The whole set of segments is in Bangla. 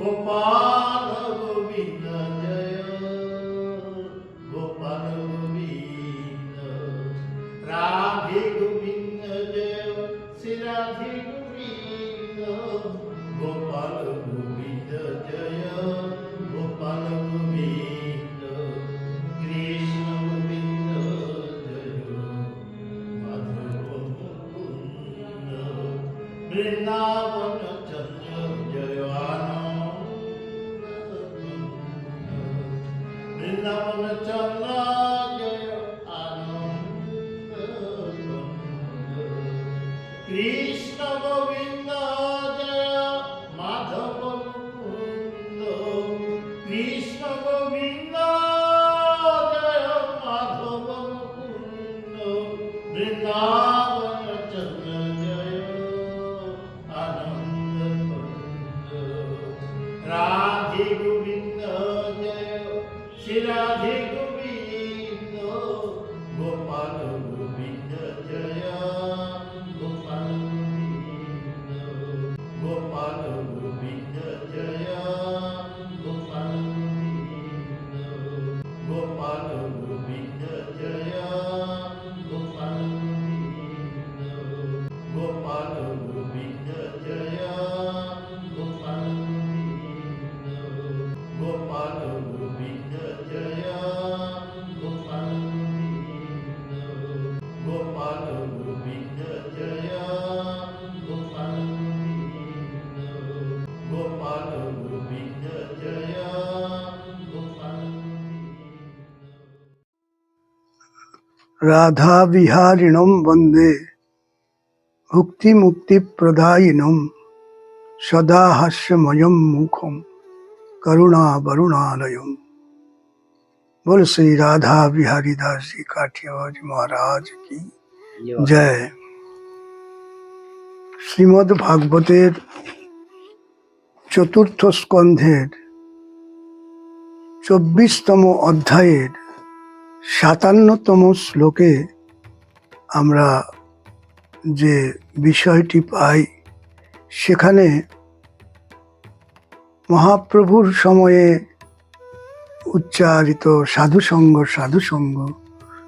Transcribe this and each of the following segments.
opa গোবিন্দ রাধা বিহারিণম বন্দে ভুক্তি মুক্তি প্রদায়িনম সদা হাস্যময়ম মুখম করুণা বরুণালয়ম बोल श्री राधा बिहारी दास जी काठियावाज महाराज की জয় শ্রীমদ্ ভাগবতের চতুর্থ স্কন্ধের চব্বিশতম অধ্যায়ের সাতান্নতম শ্লোকে আমরা যে বিষয়টি পাই, সেখানে মহাপ্রভুর সময়ে উচ্চারিত সাধুসঙ্গ সাধুসঙ্গ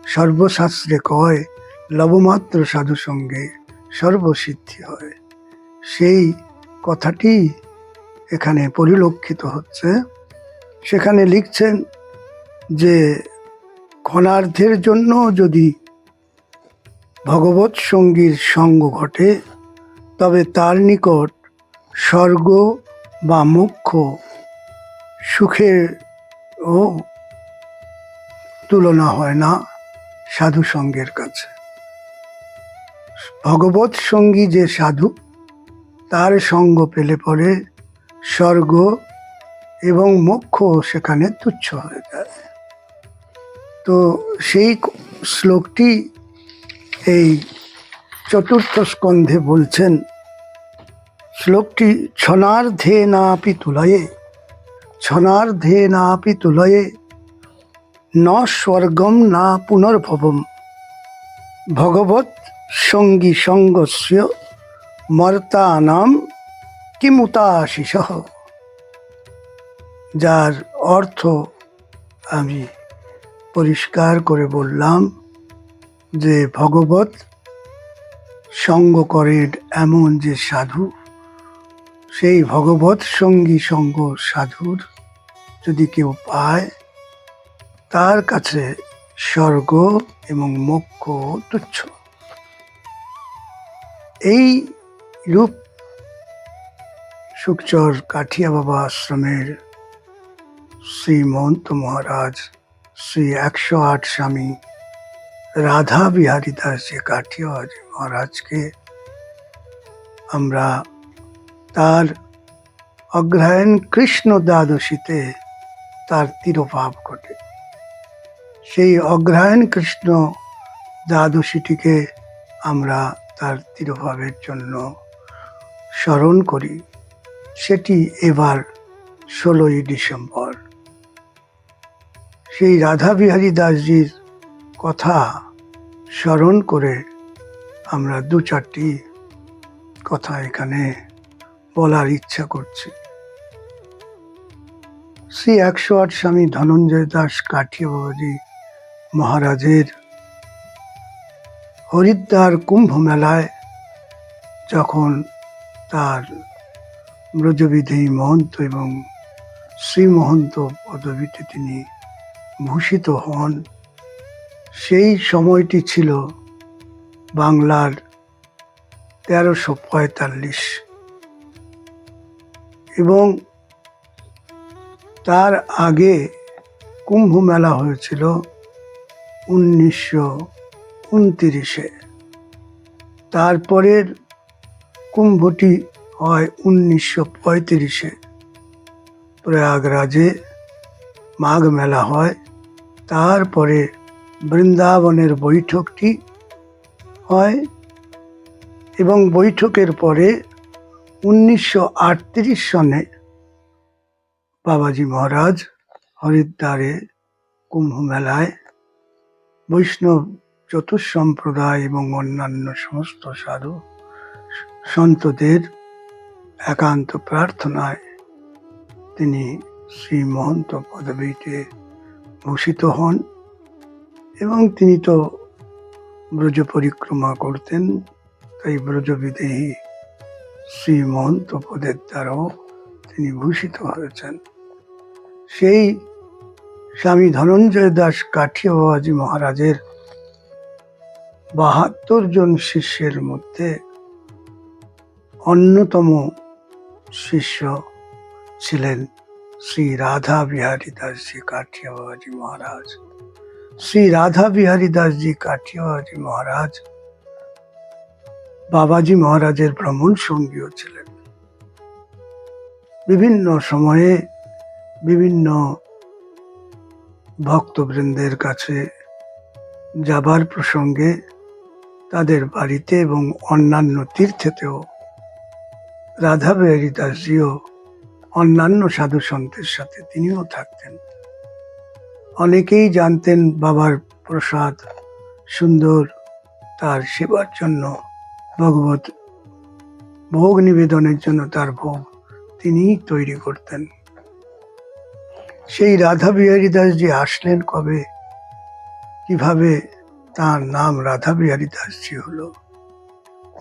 সর্বশাস্ত্রে কয়, লবমাত্র সাধুসঙ্গে সর্বসিদ্ধি হয়। সেই কথাটি এখানে পরিলক্ষিত হচ্ছে। সেখানে লিখছেন যে ক্ষণার্ধের জন্য যদি ভগবৎ সঙ্গীর সঙ্গ ঘটে, তবে তার নিকট স্বর্গ বা মোক্ষ সুখের ও তুলনা হয় না সাধু সঙ্গের কাছে। ভগবৎ সঙ্গী যে সাধু, তার সঙ্গ পেলে পরে স্বর্গ এবং মোক্ষ সেখানে তুচ্ছ হয়ে যায়। তো সেই শ্লোকটি এই চতুর্থ স্কন্ধে বলছেন, শ্লোকটি ছনার্ধে নাপি তুলয়ে, ছনার্ধে নাপি তুলয়ে, ন স্বর্গম না পুনর্ভবম। ভগবত সঙ্গী সঙ্গস্য মর্তানাম কিমুতাশিস যার অর্থ আমি পরিষ্কার করে বললাম যে, ভগবত, সঙ্গ করেন এমন যে সাধু, সেই ভগবত সঙ্গী সঙ্গ সাধুর যদি কেউ পায়, তার কাছে স্বর্গ এবং মোক্ষ তুচ্ছ। এই রূপ সুকচর কাঠিয়া বাবা আশ্রমের শ্রীমন্ত মহারাজ শ্রী একশো আট স্বামী রাধা বিহারী দাস যে কাঠিয়া মহারাজকে আমরা তার অগ্রহায়ণ কৃষ্ণ দ্বাদশীতে তার তিরোভাব ঘটে। সেই অগ্রহায়ণ কৃষ্ণ দ্বাদশীটিকে আমরা তার তিরোভাবের জন্য স্মরণ করি। সেটি এবার ষোলোই ডিসেম্বর। সেই রাধা বিহারী দাসজির কথা স্মরণ করে আমরা দু চারটি কথা এখানে বলার ইচ্ছা করছি। শ্রী একশো আট স্বামী ধনঞ্জয় দাস কাঠিয়া বাবাজি মহারাজের হরিদ্বার কুম্ভ মেলায় যখন তার ব্রজবিধি মহন্ত এবং শ্রীমহন্ত পদবীতে তিনি ভূষিত হন। সেই সময়টি ছিল বাংলার তেরোশো পঁয়তাল্লিশ। এবং তার আগে কুম্ভ মেলা হয়েছিল উনিশশো উনতিরিশে। তারপরের কুম্ভটি হয় উনিশশো পঁয়ত্রিশে। প্রয়াগরাজে মাঘ মেলা হয়। তারপরে বৃন্দাবনের বৈঠকটি হয় এবং বৈঠকের পরে উনিশশো আটত্রিশ সনে বাবাজি মহারাজ হরিদ্বারে কুম্ভ মেলায় বৈষ্ণব চতুঃসম্প্রদায় এবং অন্যান্য সমস্ত সাধু সন্তদের একান্ত প্রার্থনায় তিনি শ্রী মহন্ত পদবীতে ভূষিত হন এবং তিনি তো ব্রজ পরিক্রমা করতেন, তাই ব্রজবিদেহী শ্রী মহন্ত পদের দ্বারাও তিনি ভূষিত হয়েছেন। সেই স্বামী ধনঞ্জয় দাস কাঠিয়া বাবাজি মহারাজের বাহাত্তর জন শিষ্যের মধ্যে অন্যতম শিষ্য ছিলেন। শ্রী রাধা বিহারী দাসজি কাঠিয়া বাবাজি মহারাজ। শ্রী রাধা বিহারী দাসজি কাঠিয়া বাবাজি মহারাজ। বাবাজি মহারাজের ভ্রমণ সঙ্গীও ছিলেন। বিভিন্ন সময়ে বিভিন্ন ভক্তবৃন্দের কাছে যাবার প্রসঙ্গে তাদের বাড়িতে এবং অন্যান্য তীর্থেতেও রাধা বিহারী দাসজিও অন্যান্য সাধু সন্তের সাথে তিনিও থাকতেন। অনেকেই জানতেন বাবার প্রসাদ সুন্দর, তার সেবার জন্য ভগবত ভোগ নিবেদনের জন্য তার ভোগ তিনিই তৈরি করতেন। সেই রাধা বিহারী দাসজি আসলেন কবে? কীভাবে তার নাম রাধা বিহারী দাসজি হলো?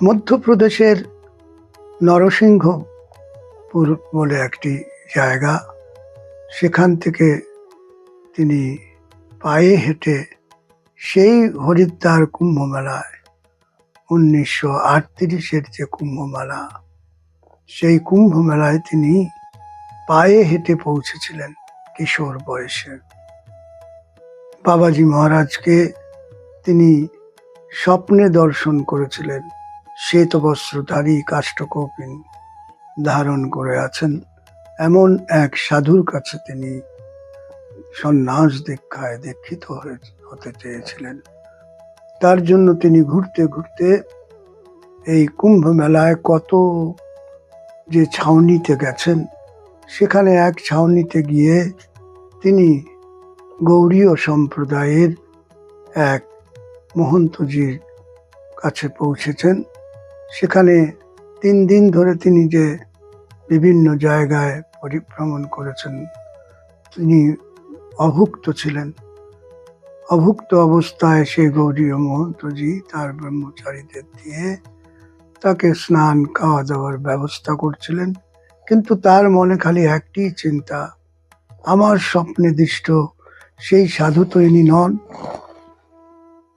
মধ্যপ্রদেশের নরসিংহপুর বলে একটি জায়গা। সেখান থেকে তিনি পায়ে হেঁটে সেই হরিদ্বার কুম্ভ মেলায় উনিশশো আটত্রিশের যে কুম্ভ মেলা সেই কুম্ভ মেলায় তিনি পায়ে হেঁটে পৌঁছেছিলেন কিশোর বয়সে। বাবাজি মহারাজকে তিনি স্বপ্নে দর্শন করেছিলেন শ্বেত বস্ত্রধারী কাষ্ঠকৌপিন। ধারণ করে আছেন এমন এক সাধুর কাছে তিনি সন্ন্যাস দীক্ষায় দীক্ষিত হতে চেয়েছিলেন। তার জন্য তিনি ঘুরতে ঘুরতে এই কুম্ভ মেলায় কত যে ছাউনিতে গেছেন, সেখানে এক ছাউনিতে গিয়ে তিনি গৌরীয় সম্প্রদায়ের এক মহন্তজির কাছে পৌঁছেছেন। সেখানে তিন দিন ধরে তিনি যে বিভিন্ন জায়গায় পরিভ্রমণ করেছেন। তিনি অভুক্ত ছিলেন। অভুক্ত অবস্থায় সেই গৌরীয় মহন্তজি তার ব্রহ্মচারীদের দিয়ে তাকে স্নান খাওয়া দাওয়ার ব্যবস্থা করছিলেন। কিন্তু তার মনে খালি একটি চিন্তা, আমার স্বপ্নে দৃষ্ট সেই সাধু তো ইনি নন।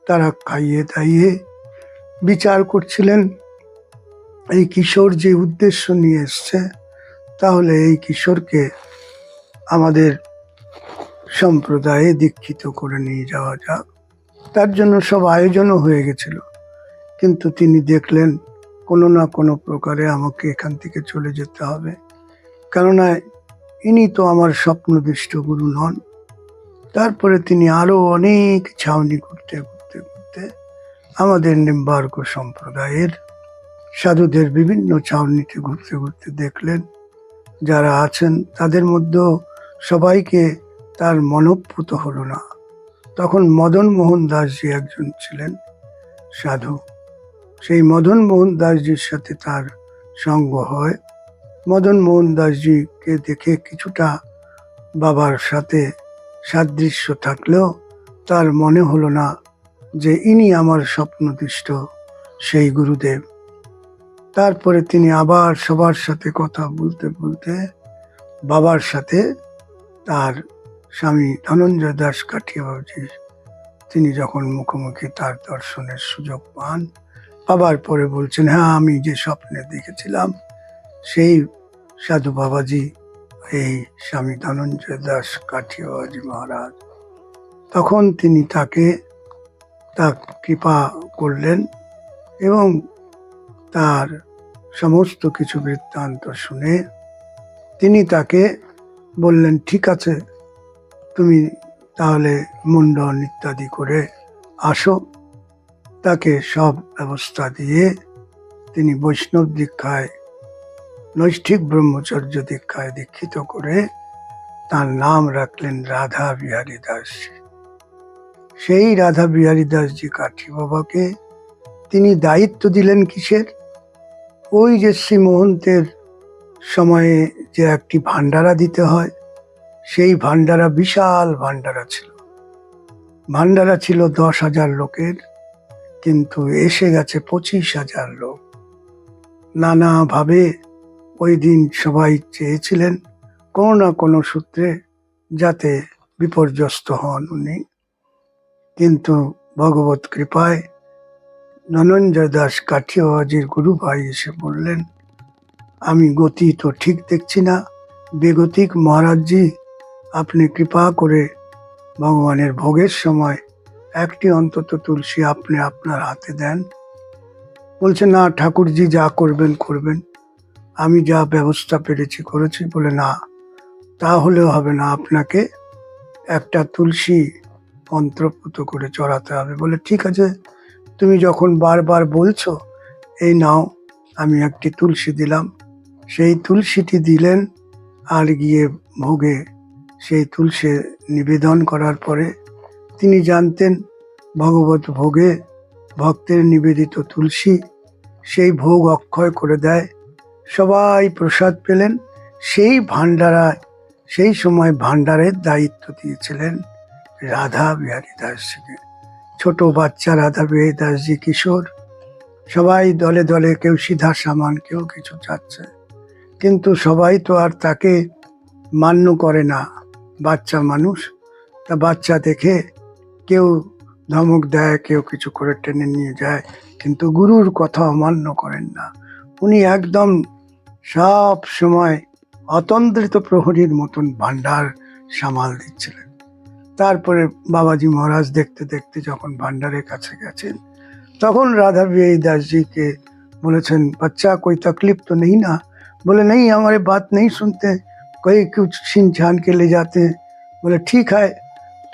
তারা খাইয়ে দাইয়ে বিচার করছিলেন, এই কিশোর যে উদ্দেশ্য নিয়ে এসছে তাহলে এই কিশোরকে আমাদের সম্প্রদায়ে দীক্ষিত করে নিয়ে যাওয়া যাক। তার জন্য সব আয়োজনও হয়ে গেছিল। কিন্তু তিনি দেখলেন কোনো না কোনো প্রকারে আমাকে এখান থেকে চলে যেতে হবে। কেননা ইনি তো আমার স্বপ্নদৃষ্ট গুরু নন। তারপরে তিনি আরও অনেক ছাউনি ঘুরতে ঘুরতে ঘুরতে আমাদের নিম্বার্ক সম্প্রদায়ের সাধুদের বিভিন্ন ছাউনিতে ঘুরতে ঘুরতে দেখলেন। যারা আছেন, তাদের মধ্যেও সবাইকে তার মনপ্রুত হলো না। তখন মদন মোহন দাসজি একজন ছিলেন, সাধু। সেই মদন মোহন দাসজির সাথে তার সঙ্গ হয়। মদন মোহন দাসজিকে দেখে কিছুটা বাবার সাথে সাদৃশ্য থাকলেও তার মনে হলো না যে ইনি আমার স্বপ্নদৃষ্ট সেই গুরুদেব। তারপরে তিনি আবার সবার সাথে কথা বলতে বলতে বাবার সাথে তার স্বামী ধনঞ্জয় দাস কাঠিয়া তিনি যখন মুখোমুখি তার দর্শনের সুযোগ পান, বাবার পরে বলছেন হ্যাঁ আমি যে স্বপ্নে দেখেছিলাম, সেই সাধু বাবাজি, এই স্বামী ধনঞ্জয় দাস কাঠিয়া বাবাজি মহারাজ। তখন তিনি তাকে তা কৃপা করলেন এবং তার সমস্ত কিছু বৃত্তান্ত শুনে তিনি তাকে বললেন, ঠিক আছে, তুমি তাহলে মুন্ডন ইত্যাদি করে আসো। তাকে সব ব্যবস্থা দিয়ে তিনি বৈষ্ণব দীক্ষায়, নৈষ্ঠিক ব্রহ্মচর্য দীক্ষায় দীক্ষিত করে তার নাম রাখলেন রাধা বিহারী দাস সেই রাধা বিহারী দাসজি কাঠি বাবাকে তিনি দায়িত্ব দিলেন কিসের? ওই যে শ্রী মহন্তের সময়ে যে একটি ভান্ডারা দিতে হয়, সেই ভান্ডারা বিশাল ভান্ডারা ছিল। ভান্ডারা ছিল দশ হাজার লোকের, কিন্তু এসে গেছে পঁচিশ হাজার লোক। নানাভাবে ওই দিন সবাই চেয়েছিলেন কোনো না কোনো সূত্রে যাতে বিপর্যস্ত হন উনি। কিন্তু ভগবত কৃপায় ধনঞ্জয় দাস কাঠিয়াবাজির গুরু ভাই এসে বললেন, আমি গতি তো ঠিক দেখছি না। বেগতিক মহারাজজি, আপনি কৃপা করে ভগবানের ভোগের সময় একটি অন্তত তুলসী আপনি আপনার হাতে দেন। বলছে, না, ঠাকুরজি যা করবেন করবেন। আমি যা ব্যবস্থা পেরেছি, করেছি। বলে, না তাহলেও হবে না। আপনাকে একটা তুলসী মন্ত্রপুত করে চড়াতে হবে। বলে, ঠিক আছে তুমি যখন বারবার বলছো, এই নাও, আমি একটি তুলসী দিলাম। সেই তুলসীটি দিলেন আর গিয়ে ভোগে সেই তুলসী নিবেদন করার পরে তিনি জানতেন, ভগবত ভোগে ভক্তের নিবেদিত তুলসী সেই ভোগ অক্ষয় করে দেয়। সবাই প্রসাদ পেলেন, সেই ভান্ডারায় সেই সময় ভান্ডারের দায়িত্ব দিয়েছিলেন রাধা বিহারী দাসজিকে। ছোট বাচ্চা রাধা দাসজি কিশোর। সবাই দলে দলে কেউ সিধা সামান, কেউ কিছু চাচ্ছে। কিন্তু সবাই তো আর তাকে মান্য করে না। বাচ্চা মানুষ, তা বাচ্চা দেখে কেউ ধমক দেয়, কেউ কিছু করে টেনে নিয়ে যায়। কিন্তু গুরুর কথা অমান্য করেন না। উনি একদম সব সময় অতন্ত্রিত প্রহরীর মতন ভান্ডার সামাল দিচ্ছিলেন। তারপরে বাবাজি মহারাজ দেখতে দেখতে যখন ভান্ডারের কাছে গেছেন, তখন রাধা বিহারী দাসজিকে বলেছেন, বাচ্চা, কই তকলিফ তো নেই না? बोले नहीं हमारे बात नहीं सुनते कहीं कुछ छीन छान के ले जाते हैं बोले ठीक है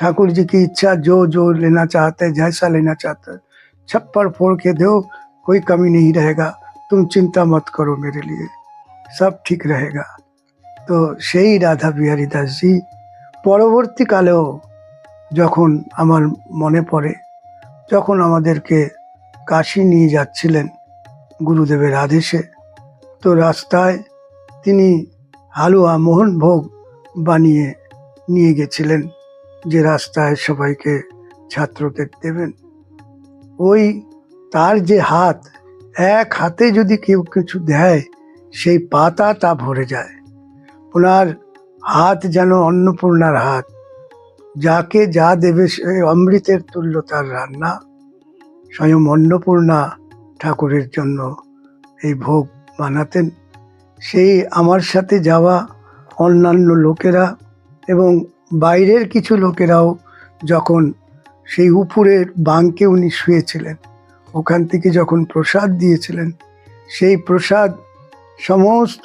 ठाकुर जी की इच्छा जो जो लेना चाहते हैं जैसा लेना चाहते हैं छप्पर फोड़ के दो कोई कमी नहीं रहेगा तुम चिंता मत करो मेरे लिए सब ठीक रहेगा तो সেই রাধা বিহারী দাস জি পরবর্তীকালেও যখন আমার মনে পড়ে যখন আমাদেরকে কাশি নিয়ে যাচ্ছিলেন গুরুদেবের আদেশে। তো রাস্তায় তিনি হালুয়া মোহনভোগ বানিয়ে নিয়ে গেছিলেন, যে রাস্তায় সবাইকে ছাত্রদের দেবেন। ওই তার যে হাত, এক হাতে যদি কেউ কিছু দেয়, সেই পাতা তা ভরে যায়। ওনার হাত যেন অন্নপূর্ণার হাত। যাকে যা দেবে সে অমৃতের তুল্য তার রান্না। স্বয়ং অন্নপূর্ণা ঠাকুরের জন্য এই ভোগ বানাতেন। সেই আমার সাথে যাওয়া অন্যান্য লোকেরা এবং বাইরের কিছু লোকেরাও যখন সেই উপরের বাঙ্কে উনি শুয়েছিলেন, ওখান থেকে যখন প্রসাদ দিয়েছিলেন, সেই প্রসাদ সমস্ত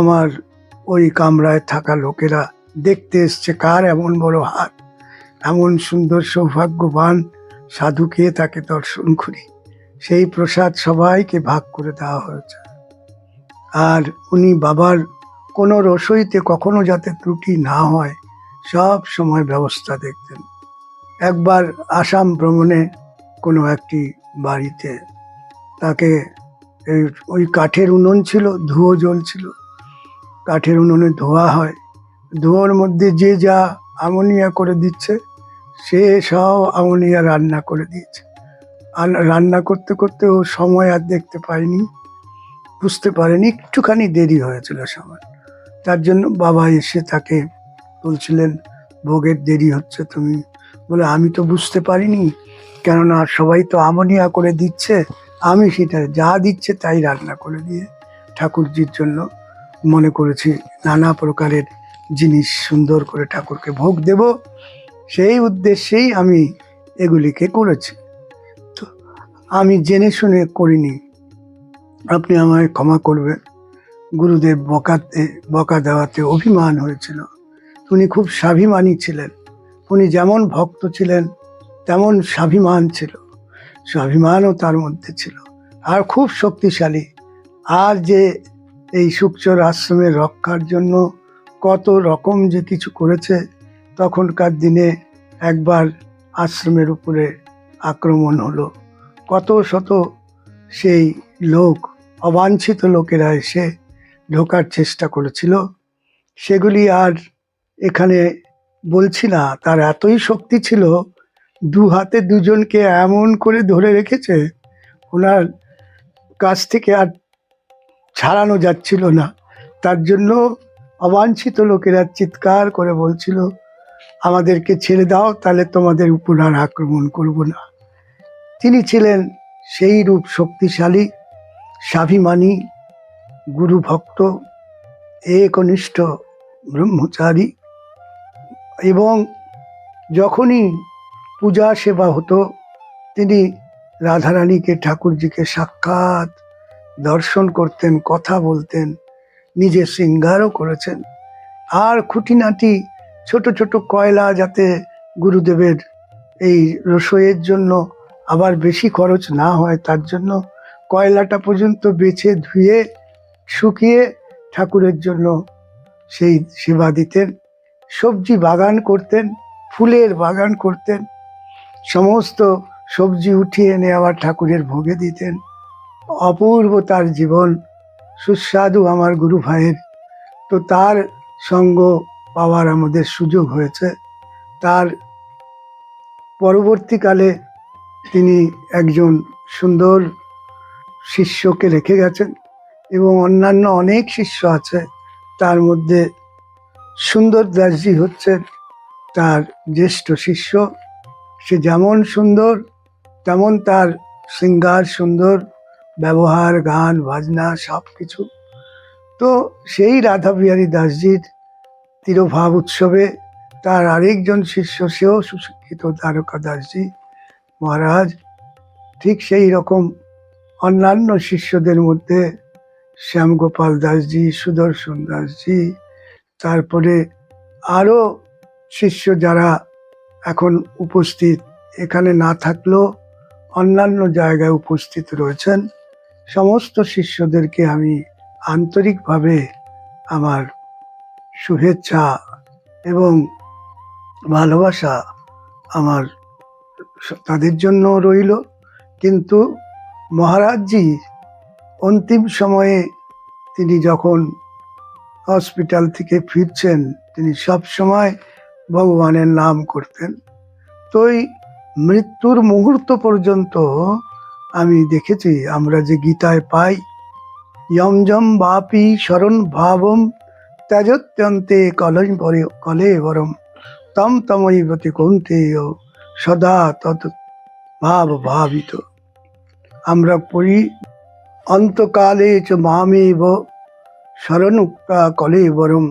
আমার ওই কামরায় থাকা লোকেরা দেখতে এসছে কার এমন বড় হাত? এমন সুন্দর সৌভাগ্যবান সাধুকে তাকে দর্শন করি? সেই প্রসাদ সবাইকে ভাগ করে দেওয়া হয়েছে। আর উনি বাবার কোনো রসইতে কখনো যাতে ত্রুটি না হয়, সব সময় ব্যবস্থা দেখতেন। একবার আসাম ভ্রমণে কোনো একটি বাড়িতে তাকে ওই কাঠের উনুন ছিল, ধুয়ো জ্বলছিল কাঠের উনুনে ধোয়া হয়। ধোয়ার মধ্যে যে যা আমনিয়া করে দিচ্ছে, সে সব আমনিয়া রান্না করে দিয়েছে। আর রান্না করতে করতে ও সময় আর দেখতে পায়নি, বুঝতে পারেনি, একটুখানি দেরি হয়েছিল সময়। তার জন্য বাবা এসে তাকে বলছিলেন, ভোগের দেরি হচ্ছে তুমি। বলে, আমি তো বুঝতে পারিনি, কেননা সবাই তো আমনিয়া করে দিচ্ছে, আমি সেটা যা দিচ্ছে তাই রান্না করে দিয়ে ঠাকুরজির জন্য মনে করেছি নানা প্রকারের জিনিস সুন্দর করে ঠাকুরকে ভোগ দেব, সেই উদ্দেশ্যেই আমি এগুলিকে করেছি। তো আমি জেনে শুনে করিনি। আপনি আমায় ক্ষমা করবেন। গুরুদেব বকাতে, বকা দেওয়াতে অভিমান হয়েছিল। উনি খুব স্বাভিমানী ছিলেন। উনি যেমন ভক্ত ছিলেন, তেমন স্বাভিমান ছিল। স্বাভিমানও তার মধ্যে ছিল। আর খুব শক্তিশালী। আর যে এই সুকচর আশ্রমের রক্ষার জন্য কত রকম যে কিছু করেছে, তখনকার দিনে একবার আশ্রমের উপরে আক্রমণ হলো। কত শত সেই লোক, অবাঞ্ছিত লোকেরা এসে ঢোকার চেষ্টা করেছিল। সেগুলি আর এখানে বলছি না, তার এতই শক্তি ছিল, দু হাতে দুজনকে এমন করে ধরে রেখেছে, ওনার কাছ থেকে আর ছাড়ানো যাচ্ছিল না। তার জন্য অবাঞ্ছিত লোকেরা চিৎকার করে বলছিল, আমাদেরকে ছেড়ে দাও, তাহলে তোমাদের উপর আর আক্রমণ করব না। তিনি ছিলেন সেই রূপ শক্তিশালী, স্বাভিমানী, গুরু ভক্ত, একনিষ্ঠ, ব্রহ্মচারী এবং যখনই পূজা সেবা হতো, তিনি রাধারানীকে ঠাকুরজিকে সাক্ষাৎ দর্শন করতেন, কথা বলতেন। নিজে শৃঙ্গারও করেছেন। আর খুঁটিনাটি ছোট ছোট কয়লা যাতে গুরুদেবের এই রসইয়ের জন্য আবার বেশি খরচ না হয়, তার জন্য কয়লাটা পর্যন্ত বেছে ধুয়ে, শুকিয়ে ঠাকুরের জন্য সেই সেবা দিতেন। সবজি বাগান করতেন, ফুলের বাগান করতেন। সমস্ত সবজি উঠিয়ে এনে আবার ঠাকুরের ভোগে দিতেন। অপূর্ব তার জীবন সুস্বাদু আমার গুরু ভাইয়ের। তো তার সঙ্গ পাওয়ার আমাদের সুযোগ হয়েছে। তার পরবর্তীকালে তিনি একজন সুন্দর শিষ্যকে রেখে গেছেন এবং অন্যান্য অনেক শিষ্য আছে। তার মধ্যে সুন্দর দাসজি হচ্ছে তার জ্যেষ্ঠ শিষ্য। সে যেমন সুন্দর, তেমন তার শৃঙ্গার সুন্দর ব্যবহার, গান, বাজনা সব কিছু তো সেই রাধা বিহারী দাসজির তিরোভাব উৎসবে তার আরেকজন শিষ্য, সেও সুশিক্ষিত দ্বারকা দাসজি মহারাজ। ঠিক সেই রকম অন্যান্য শিষ্যদের মধ্যে শ্যামগোপাল দাসজি, সুদর্শন দাসজি, তারপরে আরও শিষ্য যারা এখন উপস্থিত, এখানে না থাকলেও অন্যান্য জায়গায় উপস্থিত রয়েছেন। সমস্ত শিষ্যদেরকে আমি আন্তরিকভাবে আমার শুভেচ্ছা এবং ভালোবাসা আমার তাদের জন্য রইল। কিন্তু মহারাজজি অন্তিম সময়ে তিনি যখন হসপিটাল থেকে ফিরছেন, তিনি সব সময় ভগবানের নাম করতেন। তো এই মৃত্যুর মুহূর্ত পর্যন্ত আমি দেখেছি, আমরা যে গীতায় পাই যম যম বাপি শরণ ভাবম, ত্যাজত্যন্তে কলয় পরে, কলে বরম, তম তমৈবতি কৌন্তেয় সদা তত ভাব ভাবিত। আমরা পড়ি, অন্তকালে চ মামেব, শরণুক্তা কলে বরম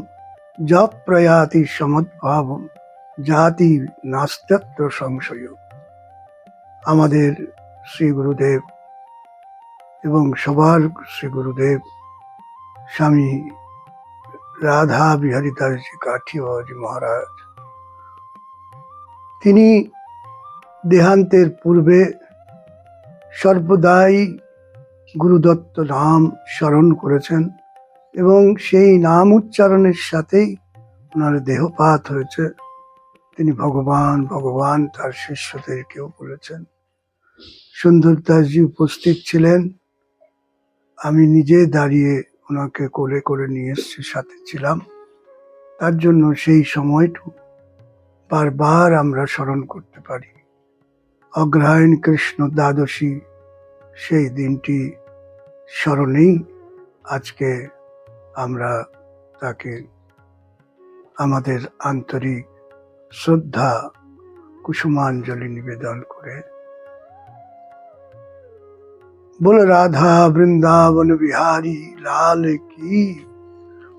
য প্রয়াতি সমদ্ভাবম জাতি নাস্ত্যত্র সংশয়। আমাদের শ্রী গুরুদেব এবং সবার শ্রী গুরুদেব, স্বামী রাধা বিহারী দাসজি কাঠি বাবাজি মহারাজ। তিনি দেহান্তের পূর্বে সর্বদাই গুরুদত্ত নাম স্মরণ করেছেন এবং সেই নাম উচ্চারণের সাথেই ওনার দেহপাত হয়েছে। তিনি ভগবান ভগবান তার শিষ্যদেরকেও বলেছেন। সুন্দর দাসজি উপস্থিত ছিলেন। আমি নিজে দাঁড়িয়ে ওনাকে কোলে করে নিয়ে এসছি সাথে ছিলাম। তার জন্য সেই সময়টুকু বারবার আমরা স্মরণ করতে পারি। অগ্রহায়ণ কৃষ্ণ দ্বাদশী, সেই দিনটি স্মরণেই আজকে আমরা তাকে আমাদের আন্তরিক শ্রদ্ধা, কুসুমাঞ্জলি নিবেদন করে बोल, राधा वृंदावन बिहारी लाल की।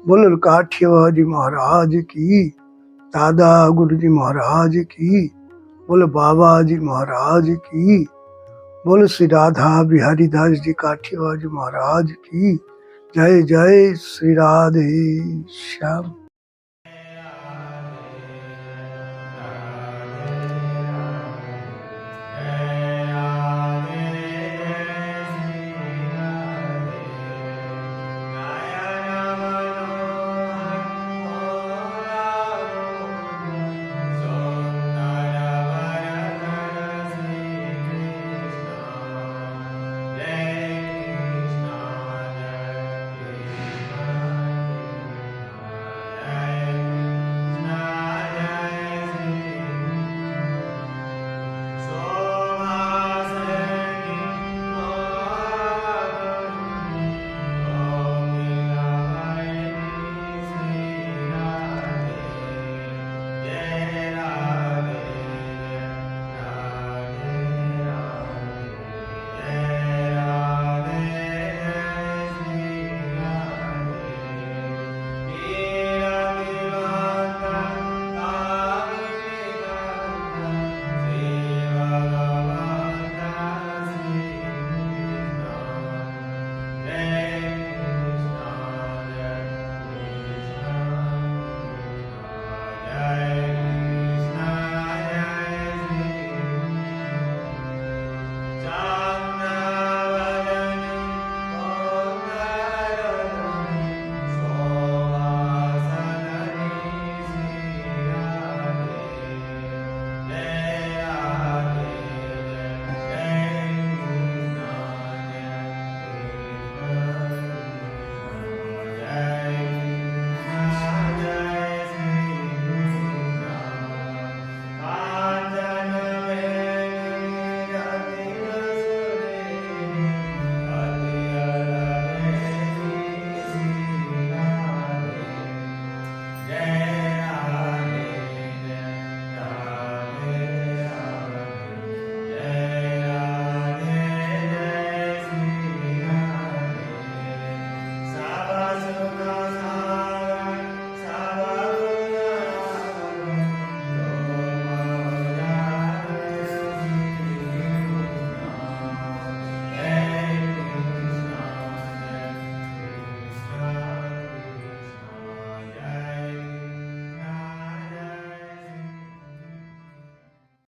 बोल काठियावाजी महाराज की, दादा गुरु जी महाराज की। बोल, बाबा जी महाराज की। बोल, श्री राधा बिहारी दास जी काठियावाजी महाराज की। जय जय, श्री राधे, श्याम।